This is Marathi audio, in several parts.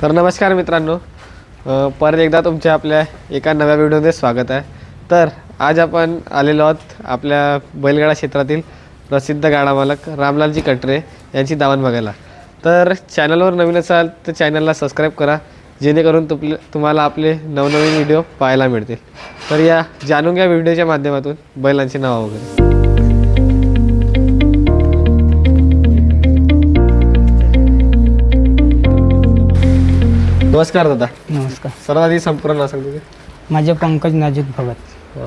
तर नमस्कार मित्रांनो. परत एकदा तुमच्या आपल्या एका नव्या व्हिडिओमध्ये स्वागत आहे. तर आज आपण आलेलो आहोत आपल्या बैलगाडा क्षेत्रातील प्रसिद्ध गाडा मालक रामलालजी कटरे यांची दावण बघायला. तर चॅनलवर नवीन असाल तर चॅनलला सबस्क्राईब करा जेणेकरून तुपले तुम्हाला आपले नवनवीन व्हिडिओ पाहायला मिळतील. तर या जाणून घ्या व्हिडिओच्या माध्यमातून बैलांची नावं वगैरे. नमस्कार दादा. नमस्कार. सर्वात आधी संपूर्ण नाव सांगतो माझे पंकज नाजिद भगत.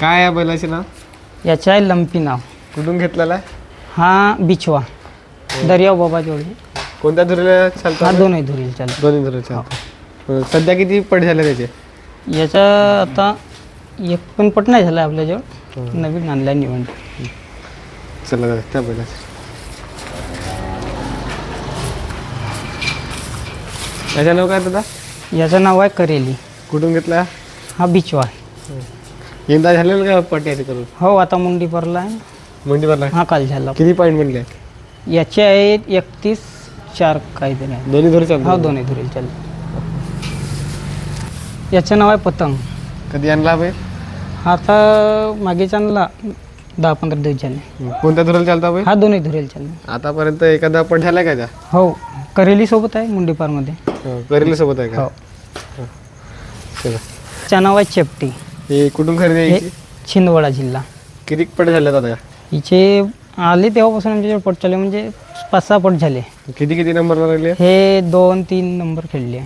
काय आहे बैलाचे नाव? याचे आहे लंपी नाव. कुठून घेतलेला आहे? हा बिचवा दर्याव बाबा जोडी. कोणत्या धुरीला चालतो? हा दोनही धुरील चाल दोन्ही धुरी चालतो. अं, सध्या किती पट झाले त्याचे? याचा आता एक पण पट नाही झाला आपल्याजवळ. नवीन आणलाय निवड चला दादा त्या बैलाचे. त्याच्या नाव काय दादा? याचं नाव आहे करेली. कुठून घेतला? हा बिचवा. यंदा झालेलं का पट याचे करून? हो आता मुंडी परला आहे. मंडी भरला हा काल झाला. किती पॉईंट म्हणले याचे आहेत एकतीस चार काहीतरी आहे. दोन्ही धुरी हो चालतो दोन्ही धुरील चाल याचं नाव आहे पतंग. कधी आणला बैल आता मागेच आणला. दहा पंधरा दिवस झाले. कोणत्या धुरीला चालता हा दोन्ही धुरेल चालले. आतापर्यंत एखादा पट झाला का त्या? हो करेली सोबत आहे मुंडीपारमध्ये करेल सोबत आहे का? हो. चला. च्या नाव आहे चेपटी. हे कुठून खरेदी आहे हे? छिंदवाडा जिल्हा. किती पट झाले आता? हिचे आले तेव्हापासून आमच्याकडे पट चालले म्हणजे पाच सहा पट झाले. किती किती नंबरला राहिले हे दोन तीन नंबर खेळले.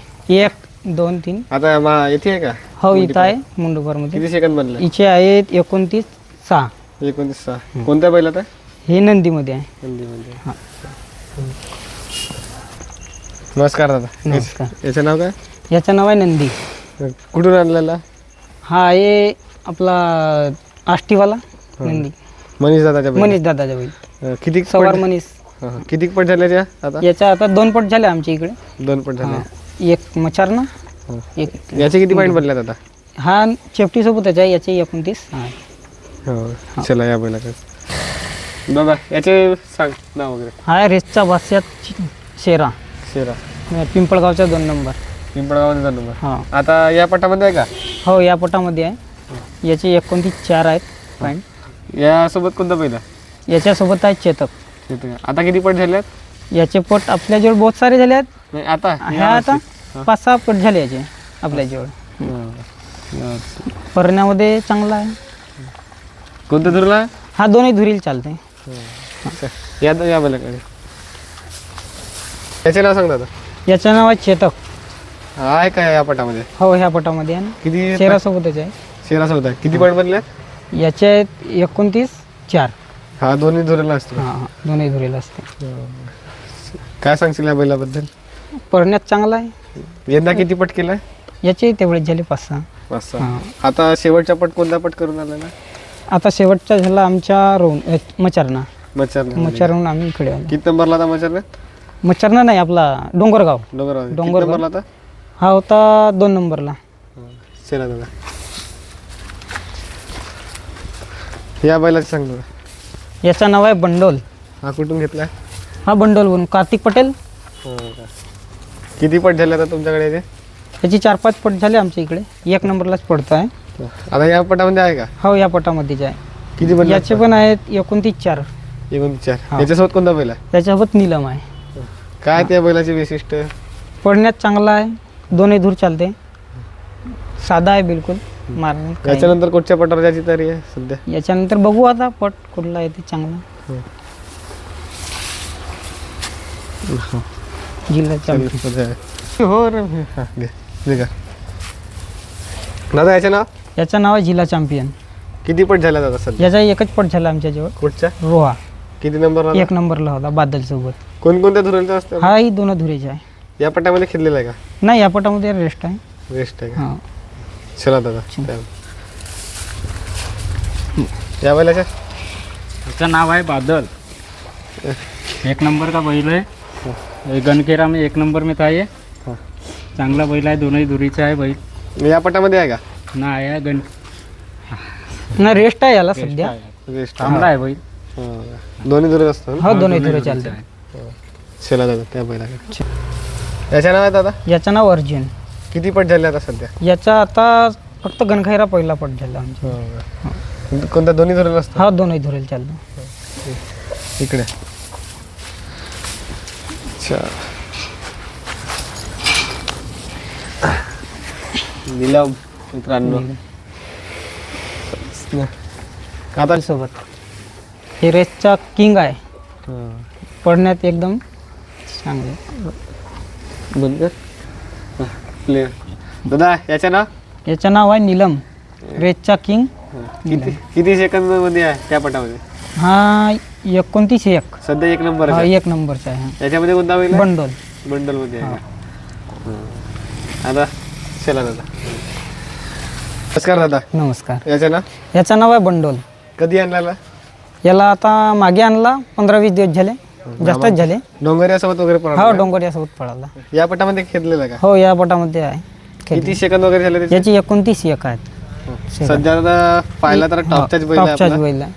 एक दोन तीन. आता मा येते आहे का? हो इथं आहे मुंडूपारमध्ये. किती सेकंद बनले? हिचे आहेत एकोणतीस सहा. एकोणतीस सहा. कोणत्या बैलात आहे हे नंदीमध्ये आहे. हिंदीमध्ये हा. नमस्कार दादा. नमस्कार. याचं नाव काय? याचं नाव आहे नंदी. कुठून आणलेला? हा आहे आपला आष्टीवाला नंदी. मनीष दादाच्या मनीष दादाच्या बैल अं, किती सवार मनीष. हा, हा. किती पट झाले त्या आता? याच्या आता दोन पट झाले आमच्या इकडे. दोन पट झाले. हा. एक मचार ना हा. एक याचे किती पॉईंट बनल्यात आता? हा चेपटी सोबत आहे याचे एकोणतीस. हा. हो चला या बैलाकडे दादा याचे सांग नाव वगैरे. हा रेसचा भाष्यात शेरा. शेरा. पिंपळगावचा दोन नंबर. पिंपळगावचा नंबर. हा. आता या पटामध्ये आहे का? हो या पटामध्ये आहे. याचे एकोणतीस चार आहेत पॉईंट यासोबत कोणता आहे? याच्यासोबत आहे चेतक? आता किती पट झाले आहेत? याचे पट आपल्याजवळ बहुत सारे झाले आहेत. नाही आता? ह्या आता पाच सहा पट झाले याचे आपल्याजवळ हा. परण्यामध्ये चांगला आहे. कोणत्या धुरला हा दोन्ही धुरील चालते या या बैलाकडे. याचे नाव सांग दादा. याचं नाव आहे चेतक. हा आहे का या पटामध्ये? हो ह्या पटामध्ये आहे ना. किती शेरासोबतच आहे. शेरासोबत आहे. किती पॉईंट बनले याचे आहेत एकोणतीस चार. हा दोन्ही धुरेला असतो हां हां दोन्ही धुरील असते काय सांगशील या बैलाबद्दल? पडण्यात चांगला आहे. यंदा किती पट केलाय? याचे तेवढेच झाले पाच सहा. पाच सहा. हां. आता शेवटचा पट कोणता पट करून आला ना? आता शेवटचा झाला आमच्या रोहन अ, मचारणा. मच्छर मचारहून आम्ही इकडे आलो. किती नंबरला आता मच्छर मचारणा नाही आपला डोंगरगाव. डोंगर डोंगरगाव. नंबरला आता? हा होता दोन नंबरला. चला दादा. या बैलाचं सांग दादा याचं नाव आहे बंडोल. हा कुठून घेतलाय हा बंडोल म्हणून कार्तिक पटेल. किती पट झाले आता तुमच्याकडे याची चार पाच पट झाले आमच्या इकडे. एक नंबरलाच पडतो आहे आता या पटामध्ये आहे का? हो या पटामध्येच आहे. किती याचे पण आहेत एकोणतीस चार. एकूण चार. हा. याच्यासोबत कोणता बैल आहे? त्याच्यासोबत निलम आहे. काय त्या बैलाचे वैशिष्ट्य? पडण्यात चांगला आहे. दोन्ही धूर चालते. साधा आहे बिलकुल. काही. याच्यानंतर कुठच्या पटावर जायची तरी आहे सध्या? याच्यानंतर बघू आता पट कुठला आहे ते चांगला. जिल्ह्याच्या हो रे हा, घे घे का? दादा याचे नाव? याचं नाव आहे जिल्हा चॅम्पियन. किती पट झाल्या दादा सध्या? याचा एकच पट झाला आमच्याजवळ. कुठच्या रोहा. किती नंबर एक नंबरला होता बादल सोबत कोणकोणत्या धुरेलचा असतं हाही दोन धुरेचे आहे. या पटामध्ये खेळलेला आहे का? नाही या पटामध्ये रेस्ट आहे. वेस्ट आहे का? हां. चला दादा त्या- या बैलाच्या? त्याचं नाव आहे बादल. एक नंबर का बैल आहे? ये गनकेरा में एक नंबर में था ये हाँ. चांगला बैल आहे दोनही दुरीचा आहे बैल. या पटामध्ये आहे का? ना आहे गण नाही रेस्ट आहे याला सध्या. वेस्ट चांगला आहे बैल. दोन्ही धुरे असतात ना? हो दोन्ही धुरे चालते. चला दादा त्या बैलाकडे. याच्या नाव आहे दादा? याचं नाव अर्जुन. किती पट झाले आता सध्या? याचा आता फक्त गणखैरा पहिला पट झाला आमचा. कोणत्या दोन्ही धरून असतं? हा दोनही धुरेल चालतो. इकडे. अच्छा. निलम मित्रांनो. आता सोबत हे रेसचा किंग आहे. पडण्यात एकदम चांगले बंद प्लेअर दादा याच्या नाव? याचं नाव आहे नीलम. रेसचा किंग किती किती सेकंदमध्ये आहे त्या पटामध्ये? हा एकोणतीस एक. सध्या एक नंबर हा आहे एक नंबरचा आहे हा. याच्यामध्ये कोणता आहे? बंडल. बंडलमध्ये आहे का? हं. आता चला दादा. नमस्कार दादा. नमस्कार. याच्या नाव? याचं नाव आहे बंडोल. कधी आणला याला आता मागे आणला पंधरा वीस दिवस झाले जास्तच झाले. डोंगरियासोबत वगैरे हो पळाला डोंगरियासोबत पळाला. या पटामध्ये खेळलेला का? हो या पटामध्ये आहे. किती. सेकंद वगैरे झाले त्याचे? याची एकोणतीस एक आहेत. सध्या आता पाहिला तर टॉपच्याच बैल आहे टॉपचाच आपला. बैल आहे.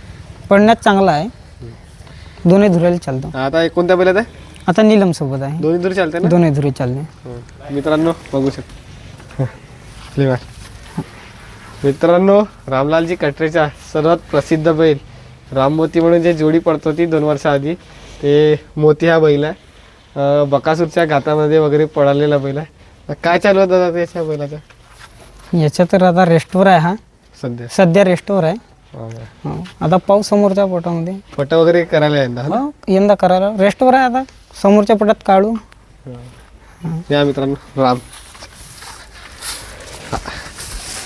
पडण्यात चांगला आहे. दोन्ही धुरेला चालतो. आता एक कोणत्या बैलात आहे? आता नीलम सोबत आहे. दोन्ही दूर चालते ना? दोन्ही धुरे चालले हं. मित्रांनो बघू शकतो. मित्रांनो रामलालजी कटरेचा सर्वात प्रसिद्ध बैल राममोती म्हणून जे जोडी पडत होती दोन वर्षाआधी ते मोती हा बैल आहे. बकासूरच्या घातामध्ये वगैरे पळालेला बैल आहे. काय चालू आहे दादा त्याच्या बैलाचं? याच्या तर आता रेस्टवर आहे हा. सध्या. सध्या रेस्टवर आहे. हो. आता पाऊस समोरच्या पोटामध्ये. पट वगैरे करायला यंदा हा? हो यंदा करायला. रेस्टवर आहे आता. समोरच्या पोटात काढू. या मित्रांनो राम.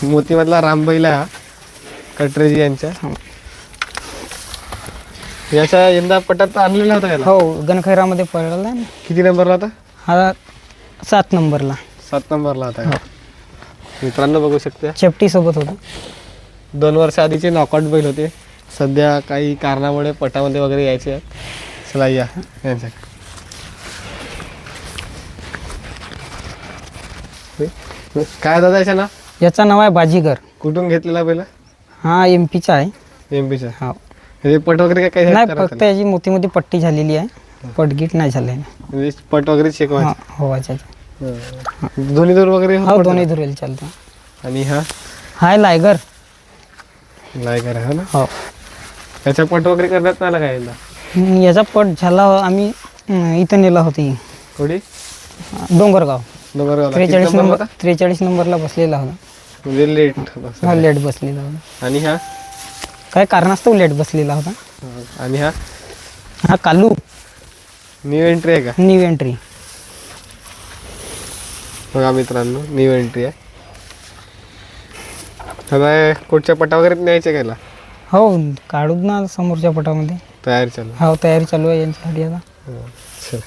मोतीमधला राम बैल हा. कटरेजी यांच्या याच्या यंदा पटात आणलेला होता याला? हो गणखैरामध्ये पडलेला आहे ना. किती नंबरला होता? हा सात नंबरला. सात नंबरला होता याला. मित्रांनो बघू शकते. चेपटी सोबत होता. दोन वर्ष आधीचे नॉकआउट बैल होते. सध्या काही कारणामुळे पटामध्ये वगैरे यायचे आहेत. चला या. यांच्या. काय दादा याच्या ना याचं नाव आहे बाजीगर. कुठून घेतलेला बैल? हा एम पीचा आहे. एम पीचा हा. म्हणजे पट वगैरे काय नाही फक्त याची मोतीमध्ये पट्टी झालेली आहे. पटगीट नाही झालेली म्हणजे पट वगैरे चेक हा हो अच्छा दोन्ही दूर वगैरे हो दोन्ही धुरेल चालतो? आणि हा? हाय लायगर. लायकर आहे ना? हो. त्याच्या पट वगैरे करण्यात आला काय हम्म, याचा पट झाला हो- आम्ही इथं नेला होती. थोडी डोंगरगाव. नंबर त्रेचाळीस नंबर त्रेचाळीस नंबरला बसलेला होता. म्हणजे लेट हा लेट बसलेला होता. आणि हा? काय कारणास्तव लेट बसलेला होता. आणि हा? हा कालू. न्यू एंट्री आहे का? न्यू एंट्री बघा मित्रांनो न्यू एंट्री आहे. आता कुठच्या पटा वगैरे न्यायचे कायला हो काढूच ना समोरच्या पटामध्ये. तयारी चालू. हो तयारी चालू आहे यांच्यासाठी आता. हो, चल.